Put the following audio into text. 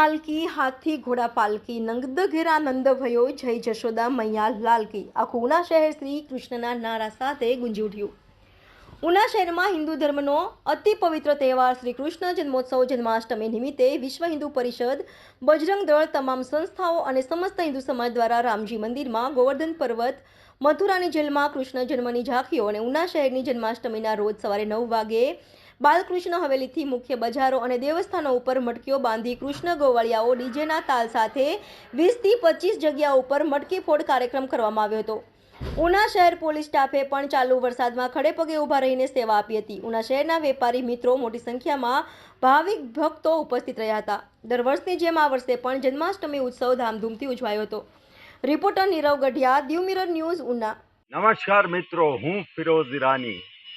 હાથી, ઘોડા પાલકી નંદ ઘેરા, નંદ ભયો, જય જશોદા, મૈયા, લાલકી. આખું ઉના શહેર શ્રી કૃષ્ણના નારા સાથે ગુંજી ઉઠ્યું. ઉના શહેરમાં હિન્દુ ધર્મનો અતિ પવિત્ર તહેવાર શ્રી કૃષ્ણ જન્મોત્સવ જન્માષ્ટમી નિમિત્તે વિશ્વ હિન્દુ પરિષદ, બજરંગ દળ તમામ સંસ્થાઓ અને સમસ્ત હિન્દુ સમાજ દ્વારા રામજી મંદિરમાં ગોવર્ધન પર્વત, મથુરાની જેલમાં કૃષ્ણ જન્મની ઝાંખીઓ અને ઉના શહેરની જન્માષ્ટમીના રોજ સવારે નવ વાગે બાલકૃષ્ણ હવેલીથી મુખ્ય બજારો અને દેવસ્થાનો ઉપર મટકીઓ બાંધી કૃષ્ણ ગોવાળિયાઓ ડીજેના તાલ સાથે વીસથી પચીસ જગ્યા ઉપર મટકી ફોડ કાર્યક્રમ કરવામાં આવ્યો હતો. ઉના શહેર પોલીસ સ્ટાફે પણ ચાલુ વરસાદમાં ખડે પગે ઊભા રહીને સેવા આપી હતી. ઉના શહેરના વેપારી મિત્રો મોટી સંખ્યામાં ભાવિક ભક્તો ઉપસ્થિત રહ્યા હતા. દર વર્ષની જેમ આ વર્ષે પણ જન્માષ્ટમી ઉત્સવ ધામધૂમથી ઉજવાયો હતો. Reporter Nirav Gadhiya Diu mirror news Una. નમસ્કાર મિત્રો, હું ફિરોઝ ઈરાની.